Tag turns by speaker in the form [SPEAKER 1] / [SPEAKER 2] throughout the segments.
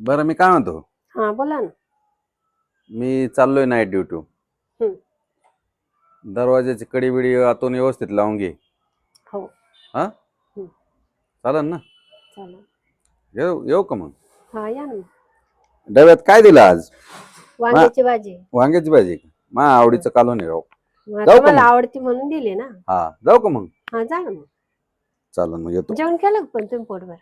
[SPEAKER 1] बरं मी काय म्हणतो?
[SPEAKER 2] हा बोला ना.
[SPEAKER 1] मी चाललोय नाईट ड्युटी
[SPEAKER 2] हम्म.
[SPEAKER 1] दरवाजाची कडी बिडी आतून व्यवस्थित लावून घे.
[SPEAKER 2] हो.
[SPEAKER 1] हा?
[SPEAKER 2] हम्म.
[SPEAKER 1] चालेल ना?
[SPEAKER 2] चालेल
[SPEAKER 1] येऊ येऊ का मग?
[SPEAKER 2] हा या ना.
[SPEAKER 1] डब्यात काय दिलं आज?
[SPEAKER 2] वांग्याची भाजी.
[SPEAKER 1] वांग्याची भाजी मा आवडीचं कालवण आहे राव.
[SPEAKER 2] मग
[SPEAKER 1] जाऊ का मग?
[SPEAKER 2] आवडती म्हणून दिली ना.
[SPEAKER 1] हा जाऊ का मग?
[SPEAKER 2] हा जा ना मग.
[SPEAKER 1] चालेल मग येतो.
[SPEAKER 2] जेवण केलं का पण तुम्ही पोटभर?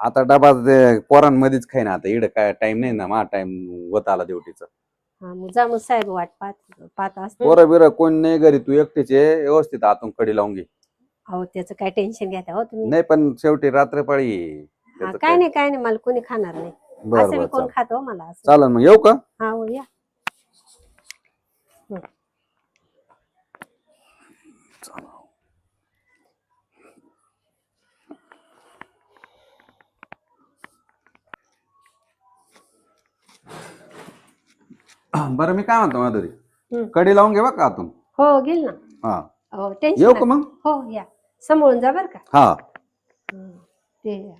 [SPEAKER 1] आता डबा ते पोरांमध्येच खाईन आता. इकडे काय टाइम नाही ना मा टाइम होत आला ड्युटीचा
[SPEAKER 2] हा मग जा मग साहेब वाट पाहत पाहत असते
[SPEAKER 1] पोरं बिरं कोण नाही घरी तू एकटीचे व्यवस्थित आतून कडी लावून घे.
[SPEAKER 2] अहो त्याचं काय टेन्शन घ्या हो तुम्ही?
[SPEAKER 1] नाही पण शेवटी रात्रपाळी आहे.
[SPEAKER 2] हा,
[SPEAKER 1] त्याचं
[SPEAKER 2] काय नाही काय नाही मला कोणी खाणार नाही.
[SPEAKER 1] बरं
[SPEAKER 2] असं मी कोण
[SPEAKER 1] चालेल.
[SPEAKER 2] खातो मला असं.
[SPEAKER 1] चालेल मग येऊ का?
[SPEAKER 2] हा हो या
[SPEAKER 1] बरं मी काय म्हणतो माधुरी?
[SPEAKER 2] हम्म.
[SPEAKER 1] कडी लावून घे बा का आतून.
[SPEAKER 2] हो गेल ना.
[SPEAKER 1] हा.
[SPEAKER 2] हो
[SPEAKER 1] येऊ
[SPEAKER 2] टेन्शन
[SPEAKER 1] का मग?
[SPEAKER 2] हो या. समोरून जा बर का.
[SPEAKER 1] हा.
[SPEAKER 2] हं, ते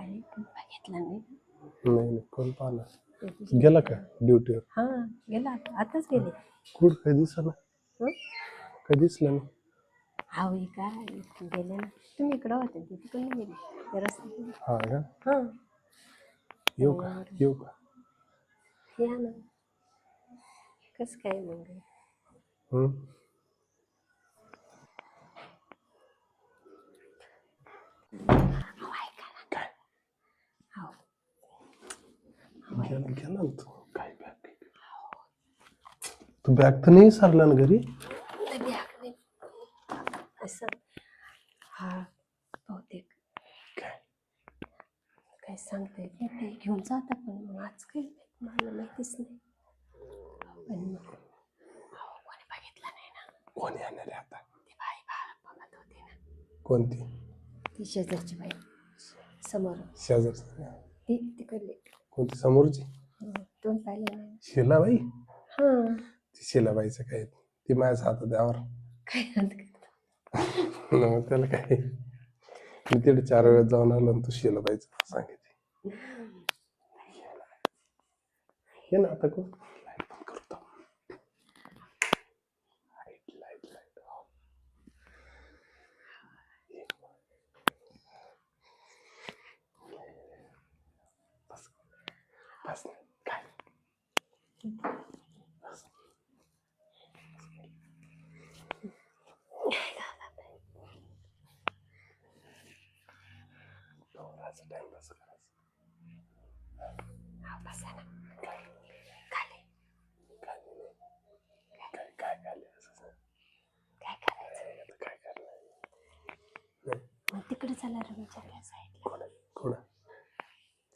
[SPEAKER 2] या. अरे बघितलं नाही.
[SPEAKER 3] नाही नाही कोण पाहणार? गेला का ड्युटीवर
[SPEAKER 2] हा गेला आता आताच गेले.
[SPEAKER 3] कुठ? काही दिसना
[SPEAKER 2] हं?
[SPEAKER 3] काही दिसलं नाही.
[SPEAKER 2] हा होई काय गेले ना. तुम्ही इकडं होते ते तिकडे गेले. गेले.
[SPEAKER 3] हा का?
[SPEAKER 2] हा.
[SPEAKER 3] येऊ का? येऊ का?
[SPEAKER 2] या ना. कस काय मग?
[SPEAKER 3] हम्म
[SPEAKER 2] हो
[SPEAKER 3] गेला गेला ना तू काय बॅग तू बॅग तर नाही सरला ना घरी
[SPEAKER 2] ते बॅग नाही असं हा बहुतेक
[SPEAKER 3] काय
[SPEAKER 2] काय सांगता येत नाही ते घेऊन जाता पण मग आज काही मला माहितीच नाही पण मग अहो, कोणी बघितलं नाही ना
[SPEAKER 3] कोण येणार आहे आता
[SPEAKER 2] ती बाई बा बघत होती ना
[SPEAKER 3] कोणती
[SPEAKER 2] ती शेजारची बाई समोर
[SPEAKER 3] शेजारची
[SPEAKER 2] ती तिकडली
[SPEAKER 3] कोणती समोरची?
[SPEAKER 2] हं, तोंड पाहिलं नाही
[SPEAKER 3] शिलाबाई?
[SPEAKER 2] हां
[SPEAKER 3] ती शिलाबाईचं काय? ती माझ्या हातात यावर
[SPEAKER 2] काय
[SPEAKER 3] मग त्याला काय? मी तिथे चार वेळेस जाऊन आलो आणि तू शिलाबाईचं सांगितले. ये ना आता कोण? काय करायचं? आता काय करणार
[SPEAKER 2] मग तिकडे चला रूमच्या त्या साईडला.
[SPEAKER 3] कोण कोण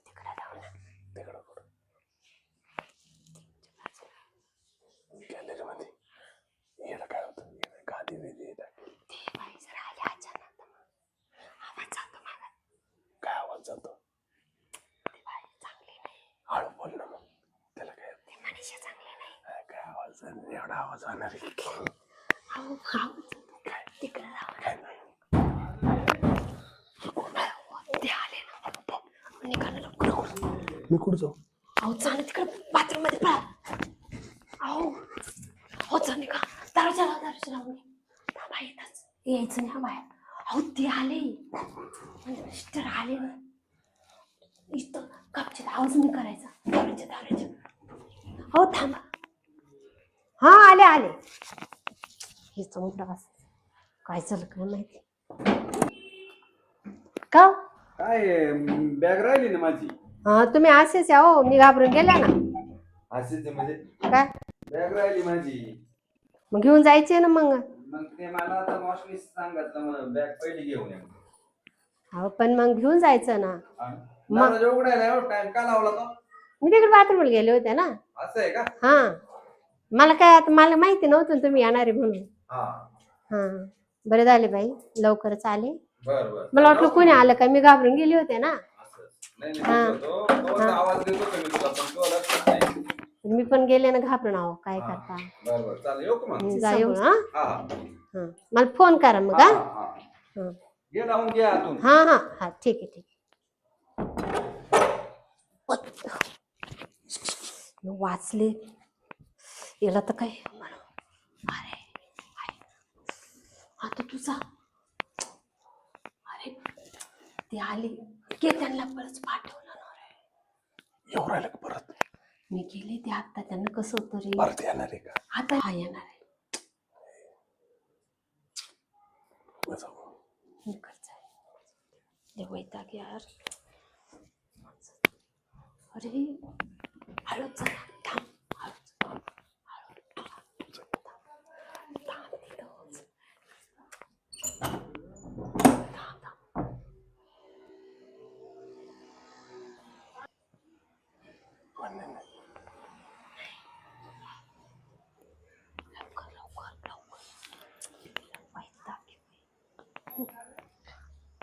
[SPEAKER 2] तिकडे जाऊ ना
[SPEAKER 3] तिकडं कुठं गॅलरी मध्ये येणं काय होतं येणं गादी वेदी टाकली
[SPEAKER 2] ते बाई जर आली अचानक तर मग आवाज जातो मला
[SPEAKER 3] काय आवाज जातो
[SPEAKER 2] ती बाई चांगली नाही
[SPEAKER 3] हळू बोल ना मग त्याला काय
[SPEAKER 2] ती मनीषा चांगली नाही
[SPEAKER 3] हा, काय आवाज जाणार एवढा आवाज जाणार की
[SPEAKER 2] अहो
[SPEAKER 3] काय? नाही. मी कुठं जाऊ?
[SPEAKER 2] अहो चाल तिकडे. बाथरूममध्ये पळा. अहो. हो चल निघा. दरवाजा लाव दरवाजा लावून थांबा येतच यायचं नाही बाहेर. अहो ते आले. म्हणजे मिस्टर आले ना. इथं कपचे आवाज नाही करायचा. दरवाजा दरवाजा. हो थांबा. हा आले आले. हे चमकला बस काय झालं काय माहिती? का हो?
[SPEAKER 1] काय बॅग राहिली ना माझी?
[SPEAKER 2] हा तुम्ही असेच या हो मी घाबरून गेल्या ना.
[SPEAKER 1] आहे म्हणजे?
[SPEAKER 2] काय?
[SPEAKER 1] बॅग राहिली माझी.
[SPEAKER 2] मग घेऊन जायचे ना मग.
[SPEAKER 1] मग ते मला आता मावशीने सांगितलं म्हणून बॅग पहिली घेऊन ये.
[SPEAKER 2] अहो पण मग घेऊन जायचं ना. मग-
[SPEAKER 1] उघडायला टाइम का लावला तो?
[SPEAKER 2] मी तिकडे बाथरूमला गेले होते ना.
[SPEAKER 1] असं आहे का?
[SPEAKER 2] हा. मला काय आता मला माहिती नव्हतं ना तुम्ही येणार आहे म्हणून.
[SPEAKER 1] हा.
[SPEAKER 2] हा. बरे झाले बाई लवकरच आले.
[SPEAKER 1] बर बर.
[SPEAKER 2] मला वाटलं कोणी आलं का? मी घाबरून गेली होते ना.
[SPEAKER 1] नाही
[SPEAKER 2] हा.
[SPEAKER 1] आवाज देतो का मी तुला पण तुला लक्षात नाही.
[SPEAKER 2] मी पण गेले ना घाबरून आहो काय करता.
[SPEAKER 1] बर बर. चालेल येऊ का मग?
[SPEAKER 2] जा येऊ हा?
[SPEAKER 1] हा
[SPEAKER 2] हा. मला फोन करा मग
[SPEAKER 1] हा
[SPEAKER 2] हा?
[SPEAKER 1] हा
[SPEAKER 2] हा.
[SPEAKER 1] घे आतून.
[SPEAKER 2] हा हा. हा ठीक आहे ठीक आहे. मी वाचले. याला तर काय अरे. आता तुझा. अरे ते आले. की त्यांना परत पाठवलं ना रे.
[SPEAKER 3] येऊ राहिलं का परत?
[SPEAKER 2] मी गेले ते आता त्यांना कसं होतं रे
[SPEAKER 3] परत येणार आहे का?
[SPEAKER 2] आता हा येणार आहे. वैताग यार. अरे हळूच चला